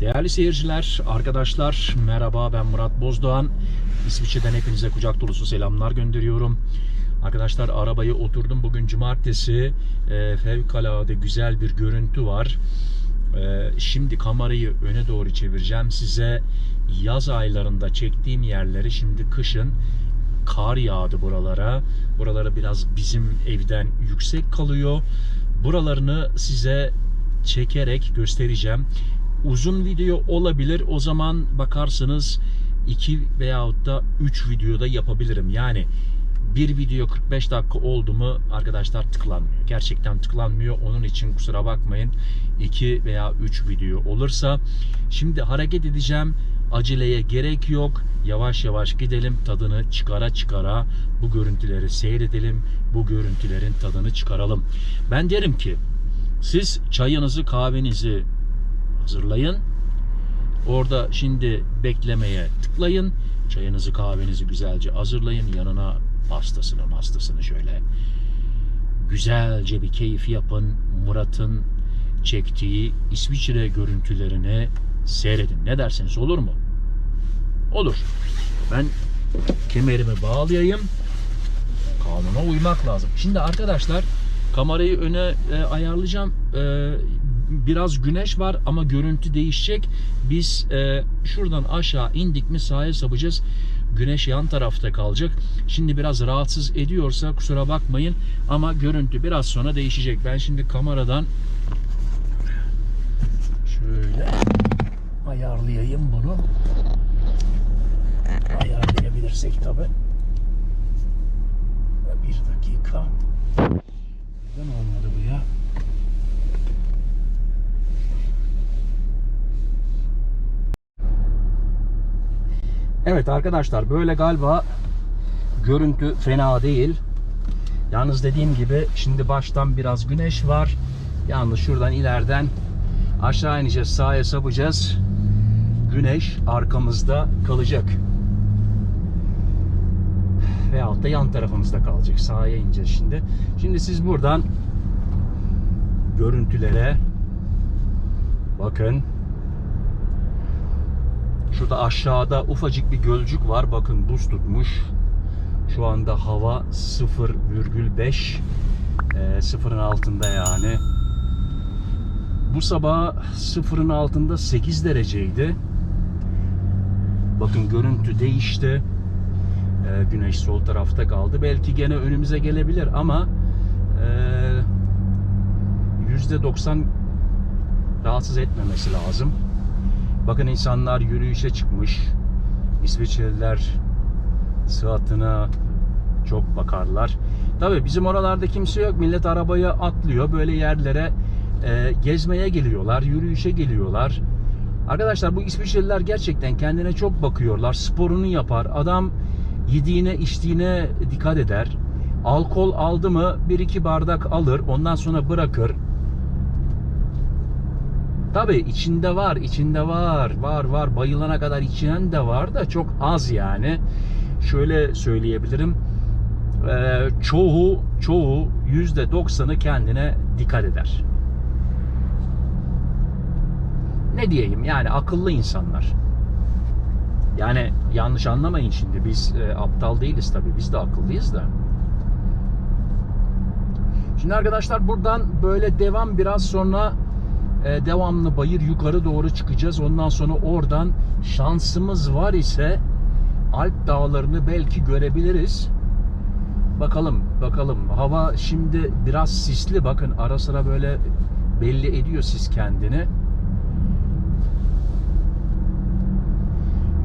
Değerli seyirciler, arkadaşlar merhaba ben Murat Bozdoğan. İsviçre'den hepinize kucak dolusu selamlar gönderiyorum. Arkadaşlar arabaya oturdum bugün cumartesi. E, fevkalade güzel bir görüntü var. E, şimdi kamerayı öne doğru çevireceğim. Size yaz aylarında çektiğim yerleri şimdi kışın kar yağdı buralara. Buraları biraz bizim evden yüksek kalıyor. Buralarını size çekerek göstereceğim. Uzun video olabilir. O zaman bakarsınız 2 veyahut da 3 videoda yapabilirim. Yani bir video 45 dakika oldu mu arkadaşlar tıklanmıyor. Gerçekten tıklanmıyor. Onun için kusura bakmayın. 2 veya 3 video olursa şimdi hareket edeceğim. Aceleye gerek yok. Yavaş yavaş gidelim. Tadını çıkara çıkara bu görüntüleri seyredelim. Bu görüntülerin tadını çıkaralım. Ben derim ki siz çayınızı kahvenizi hazırlayın. Orada şimdi beklemeye tıklayın. Çayınızı kahvenizi güzelce hazırlayın. Yanına pastasını mastasını şöyle güzelce bir keyif yapın. Murat'ın çektiği İsviçre görüntülerini seyredin. Ne dersiniz olur mu? Olur. Ben kemerimi bağlayayım. Kanuna uymak lazım. Şimdi arkadaşlar kamerayı öne e, ayarlayacağım. E, biraz güneş var ama görüntü değişecek. Biz e, şuradan aşağı indik mi sağa sapacağız. Güneş yan tarafta kalacak. Şimdi biraz rahatsız ediyorsa kusura bakmayın ama görüntü biraz sonra değişecek. Ben şimdi kameradan şöyle ayarlayayım bunu. Ayarlayabilirsek tabi. Bir dakika. Neden olmadı bu ya? Evet arkadaşlar böyle galiba görüntü fena değil. Yalnız dediğim gibi şimdi baştan biraz güneş var. Yalnız şuradan ileriden aşağı ineceğiz, sağa sapacağız. Güneş arkamızda kalacak. Veyahut da yan tarafımızda kalacak. Sağa ineceğiz şimdi. Şimdi siz buradan görüntülere bakın. Şurada aşağıda ufacık bir gölcük var. Bakın buz tutmuş. Şu anda hava 0,5 e, sıfırın altında yani. Bu sabah sıfırın altında 8 dereceydi. Bakın görüntü değişti. E, güneş sol tarafta kaldı. Belki gene önümüze gelebilir ama e, %90 rahatsız etmemesi lazım. Bakın insanlar yürüyüşe çıkmış. İsviçreliler sıhhatına çok bakarlar. Tabii bizim oralarda kimse yok. Millet arabaya atlıyor. Böyle yerlere e, gezmeye geliyorlar. Yürüyüşe geliyorlar. Arkadaşlar bu İsviçreliler gerçekten kendine çok bakıyorlar. Sporunu yapar. Adam yediğine içtiğine dikkat eder. Alkol aldı mı bir iki bardak alır. Ondan sonra bırakır. Tabi içinde var, içinde var, var var. Bayılana kadar içen de var da çok az yani. Şöyle söyleyebilirim. Ee, çoğu, çoğu yüzde doksanı kendine dikkat eder. Ne diyeyim yani akıllı insanlar. Yani yanlış anlamayın şimdi biz e, aptal değiliz tabi biz de akıllıyız da. Şimdi arkadaşlar buradan böyle devam biraz sonra e, devamlı bayır yukarı doğru çıkacağız. Ondan sonra oradan şansımız var ise Alp dağlarını belki görebiliriz. Bakalım, bakalım. Hava şimdi biraz sisli. Bakın ara sıra böyle belli ediyor sis kendini.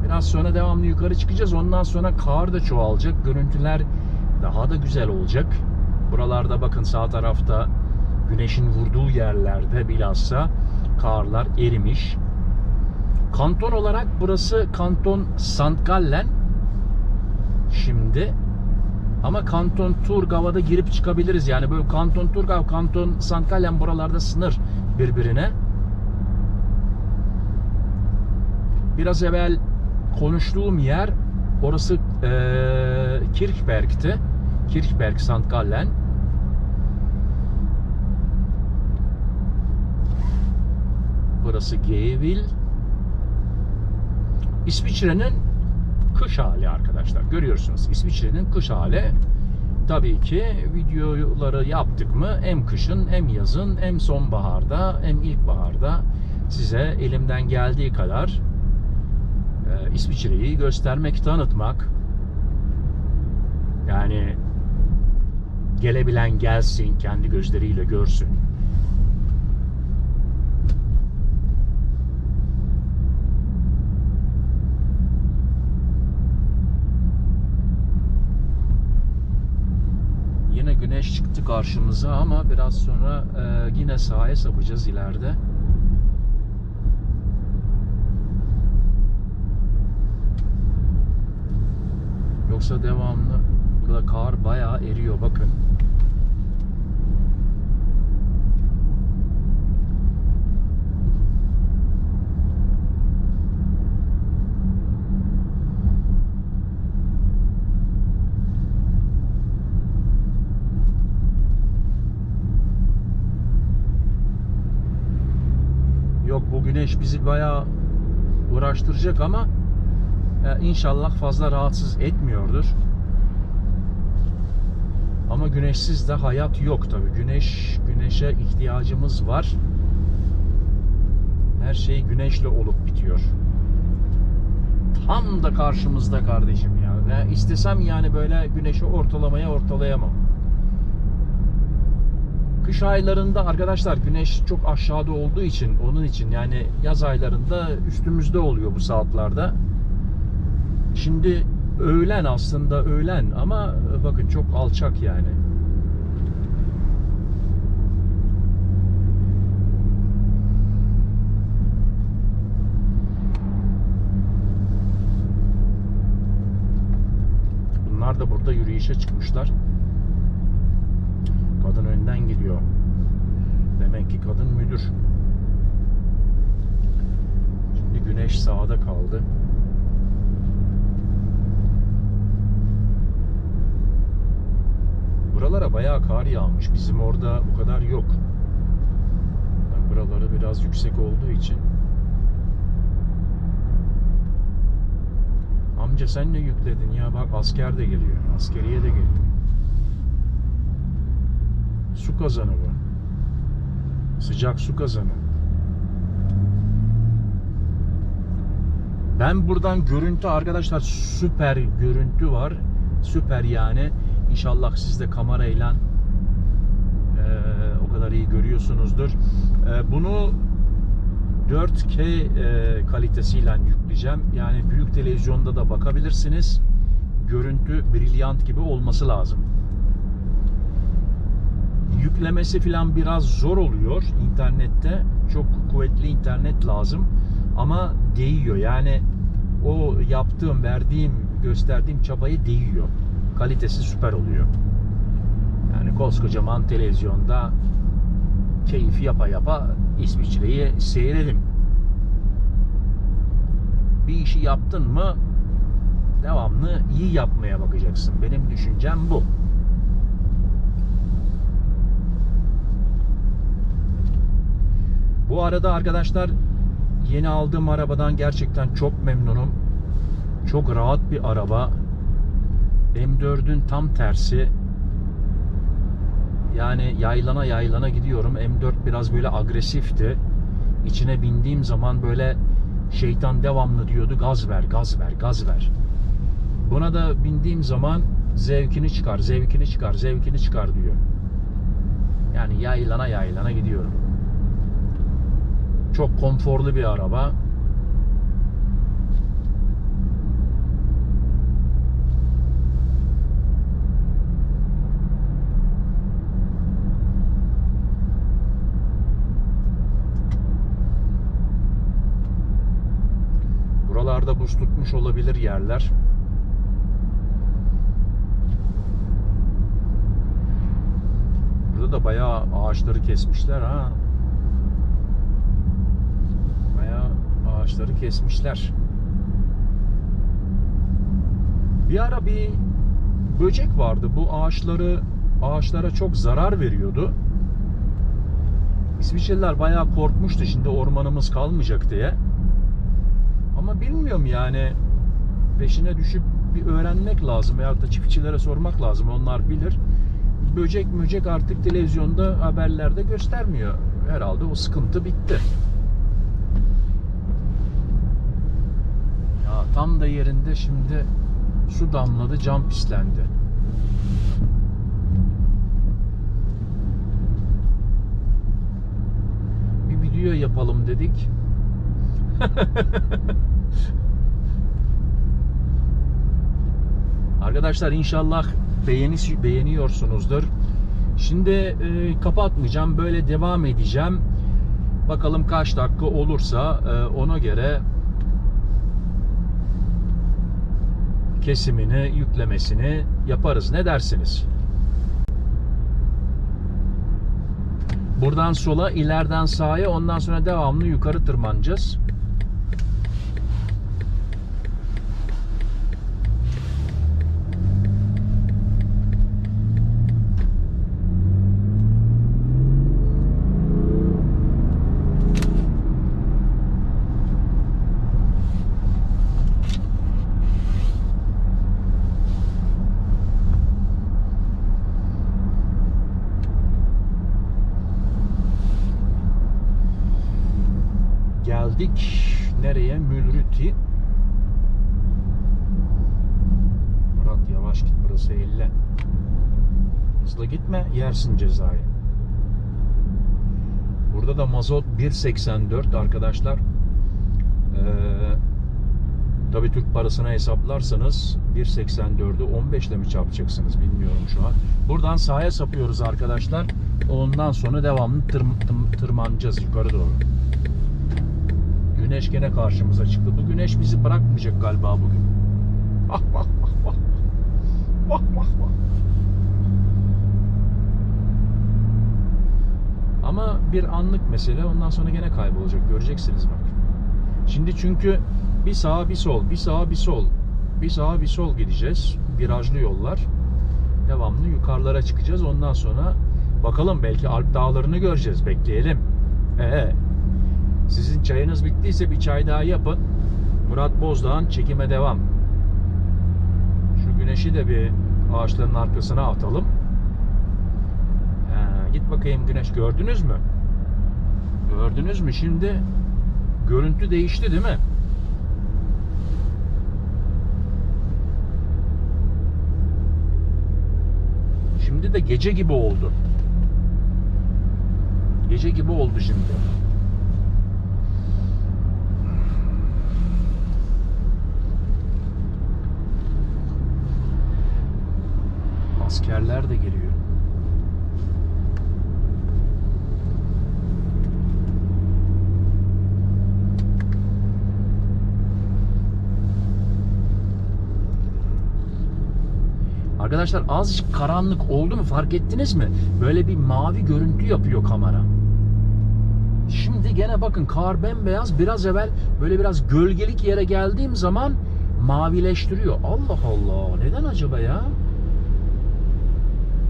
Biraz sonra devamlı yukarı çıkacağız. Ondan sonra kar da çoğalacak. Görüntüler daha da güzel olacak. Buralarda bakın sağ tarafta güneşin vurduğu yerlerde bilhassa karlar erimiş. Kanton olarak burası Kanton St. Gallen. Şimdi ama Kanton Turgav'a girip çıkabiliriz. Yani böyle Kanton Turgav, Kanton St. Gallen buralarda sınır birbirine. Biraz evvel konuştuğum yer orası e, Kirchberg'ti. Kirchberg St. Gallen. Burası Gayville. İsviçre'nin kış hali arkadaşlar. Görüyorsunuz İsviçre'nin kış hali. Tabii ki videoları yaptık mı hem kışın hem yazın hem sonbaharda hem ilkbaharda size elimden geldiği kadar e, İsviçre'yi göstermek, tanıtmak. Yani gelebilen gelsin, kendi gözleriyle görsün. Yine güneş çıktı karşımıza ama biraz sonra e, yine sahaya sapacağız ileride. Yoksa devamlı burada kar bayağı eriyor bakın. Yok bu güneş bizi bayağı uğraştıracak ama e, inşallah fazla rahatsız etmiyordur. Ama güneşsiz de hayat yok tabi. Güneş, güneşe ihtiyacımız var. Her şey güneşle olup bitiyor. Tam da karşımızda kardeşim ya. Ben istesem yani böyle güneşi ortalamaya ortalayamam. Kış aylarında arkadaşlar güneş çok aşağıda olduğu için onun için yani yaz aylarında üstümüzde oluyor bu saatlerde. Şimdi öğlen aslında öğlen ama bakın çok alçak yani. Bunlar da burada yürüyüşe çıkmışlar. Kadın önden gidiyor. Demek ki kadın müdür. Şimdi güneş sağda kaldı. Buralara bayağı kar yağmış. Bizim orada bu kadar yok. Yani buraları biraz yüksek olduğu için. Amca sen ne yükledin ya? Bak asker de geliyor. Askeriye de geliyor. Su kazanı bu. Sıcak su kazanı. Ben buradan görüntü arkadaşlar süper görüntü var. Süper yani. İnşallah siz de kamerayla e, o kadar iyi görüyorsunuzdur. E, bunu 4K e, kalitesiyle yükleyeceğim. Yani büyük televizyonda da bakabilirsiniz. Görüntü brilyant gibi olması lazım. Yüklemesi falan biraz zor oluyor internette. Çok kuvvetli internet lazım. Ama değiyor. Yani o yaptığım, verdiğim, gösterdiğim çabayı değiyor. Kalitesi süper oluyor. Yani koskocaman televizyonda keyfi yapa yapa İsviçre'yi seyredim. Bir işi yaptın mı devamlı iyi yapmaya bakacaksın. Benim düşüncem bu. Bu arada arkadaşlar yeni aldığım arabadan gerçekten çok memnunum. Çok rahat bir araba. M4'ün tam tersi. Yani yaylana yaylana gidiyorum. M4 biraz böyle agresifti. İçine bindiğim zaman böyle şeytan devamlı diyordu gaz ver, gaz ver, gaz ver. Buna da bindiğim zaman zevkini çıkar, zevkini çıkar, zevkini çıkar diyor. Yani yaylana yaylana gidiyorum. Çok konforlu bir araba. Buralarda buz tutmuş olabilir yerler. Burada da bayağı ağaçları kesmişler ha. Bayağı ağaçları kesmişler. Bir ara bir böcek vardı. Bu ağaçları ağaçlara çok zarar veriyordu. İsviçreliler bayağı korkmuştu şimdi ormanımız kalmayacak diye. Ama bilmiyorum yani peşine düşüp bir öğrenmek lazım veyahut da çiftçilere sormak lazım. Onlar bilir. Böcek möcek artık televizyonda haberlerde göstermiyor. Herhalde o sıkıntı bitti. Ya tam da yerinde şimdi su damladı, cam pislendi. Bir video yapalım dedik. Arkadaşlar inşallah beğeni beğeniyorsunuzdur. Şimdi e, kapatmayacağım. Böyle devam edeceğim. Bakalım kaç dakika olursa e, ona göre kesimini, yüklemesini yaparız. Ne dersiniz? Buradan sola, ileriden sağa, ondan sonra devamlı yukarı tırmanacağız. Geldik nereye? Mülrüti. Murat yavaş git burası 50. Hızlı gitme yersin cezayı. Burada da mazot 1.84 arkadaşlar. Ee, Tabii Türk parasına hesaplarsanız 1.84'ü 15 ile mi çarpacaksınız bilmiyorum şu an. Buradan sağa sapıyoruz arkadaşlar. Ondan sonra devamlı tırm- tırm- tırmanacağız yukarı doğru. Güneş gene karşımıza çıktı. Bu güneş bizi bırakmayacak galiba bugün. Bak bak bak bak. Bak bak bak. Ama bir anlık mesele ondan sonra gene kaybolacak. Göreceksiniz bak. Şimdi çünkü bir sağa bir sol, bir sağa bir sol, bir sağa bir sol gideceğiz. Virajlı yollar. Devamlı yukarılara çıkacağız. Ondan sonra bakalım belki Alp dağlarını göreceğiz. Bekleyelim. Ee, sizin çayınız bittiyse bir çay daha yapın. Murat Bozdağ'ın çekime devam. Şu güneşi de bir ağaçların arkasına atalım. Git bakayım güneş gördünüz mü? Gördünüz mü? Şimdi görüntü değişti değil mi? Şimdi de gece gibi oldu. Gece gibi oldu şimdi. Askerler de geliyor. Arkadaşlar azıcık karanlık oldu mu fark ettiniz mi? Böyle bir mavi görüntü yapıyor kamera. Şimdi gene bakın kar bembeyaz biraz evvel böyle biraz gölgelik yere geldiğim zaman mavileştiriyor. Allah Allah neden acaba ya?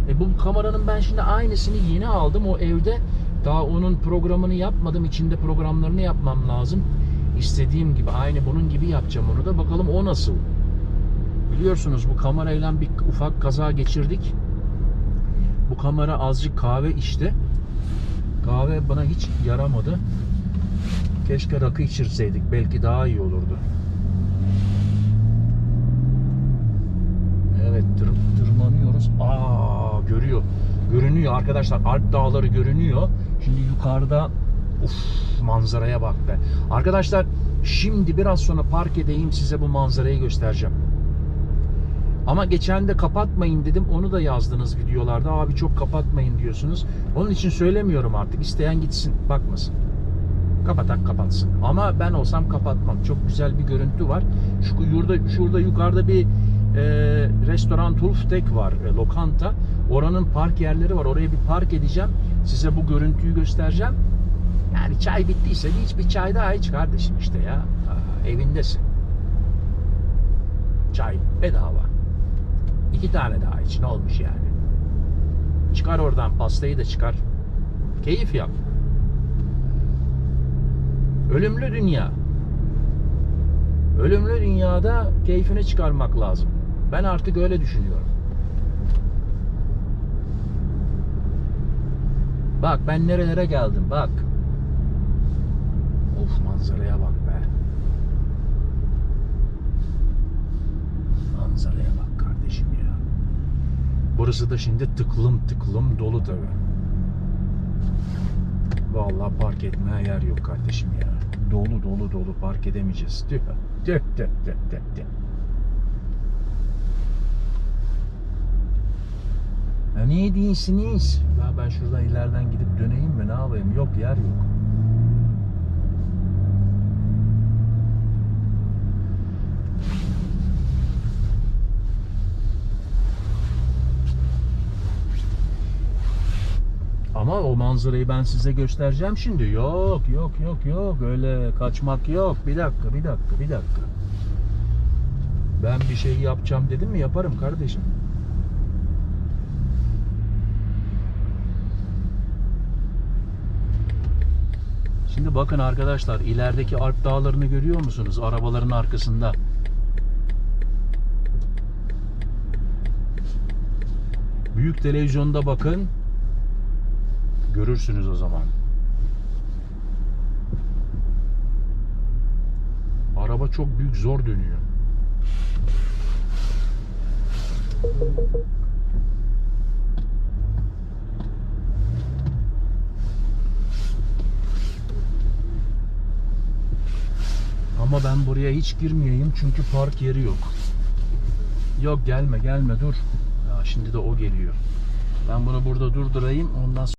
E bu kameranın ben şimdi aynısını yeni aldım o evde. Daha onun programını yapmadım. içinde programlarını yapmam lazım. İstediğim gibi aynı bunun gibi yapacağım onu da. Bakalım o nasıl? Biliyorsunuz bu kamerayla bir ufak kaza geçirdik. Bu kamera azıcık kahve içti. Kahve bana hiç yaramadı. Keşke rakı içirseydik. Belki daha iyi olurdu. Evet tır- tırmanıyoruz. Aa görüyor. Görünüyor arkadaşlar. Alp dağları görünüyor. Şimdi yukarıda uf manzaraya bak be. Arkadaşlar şimdi biraz sonra park edeyim size bu manzarayı göstereceğim. Ama geçen de kapatmayın dedim. Onu da yazdınız videolarda. Abi çok kapatmayın diyorsunuz. Onun için söylemiyorum artık. İsteyen gitsin bakmasın. Kapatan kapatsın. Ama ben olsam kapatmam. Çok güzel bir görüntü var. Şu yurda, şurada yukarıda bir e, restoran Tulftek var. e, lokanta. Oranın park yerleri var. Oraya bir park edeceğim. Size bu görüntüyü göstereceğim. Yani çay bittiyse hiç bir çay daha iç kardeşim işte ya. Aa, evindesin. Çay bedava. İki tane daha iç. Ne olmuş yani? Çıkar oradan pastayı da çıkar. Keyif yap. Ölümlü dünya. Ölümlü dünyada keyfini çıkarmak lazım. Ben artık öyle düşünüyorum. Bak ben nerelere geldim bak. Of manzaraya bak be. Manzaraya. Burası da şimdi tıklım tıklım dolu tabi. Vallahi park etmeye yer yok kardeşim ya. Dolu dolu dolu park edemeyeceğiz. Tüh tüh tüh tüh tüh tüh. Ya niye değilsiniz? Ya ben şuradan ileriden gidip döneyim mi ne yapayım? Yok yer yok. Ama o manzarayı ben size göstereceğim şimdi. Yok yok yok yok öyle kaçmak yok. Bir dakika bir dakika bir dakika. Ben bir şey yapacağım dedim mi yaparım kardeşim. Şimdi bakın arkadaşlar ilerideki Alp dağlarını görüyor musunuz? Arabaların arkasında. Büyük televizyonda bakın. Görürsünüz o zaman. Araba çok büyük zor dönüyor. Ama ben buraya hiç girmeyeyim çünkü park yeri yok. Yok gelme gelme dur. Ya şimdi de o geliyor. Ben bunu burada durdurayım ondan sonra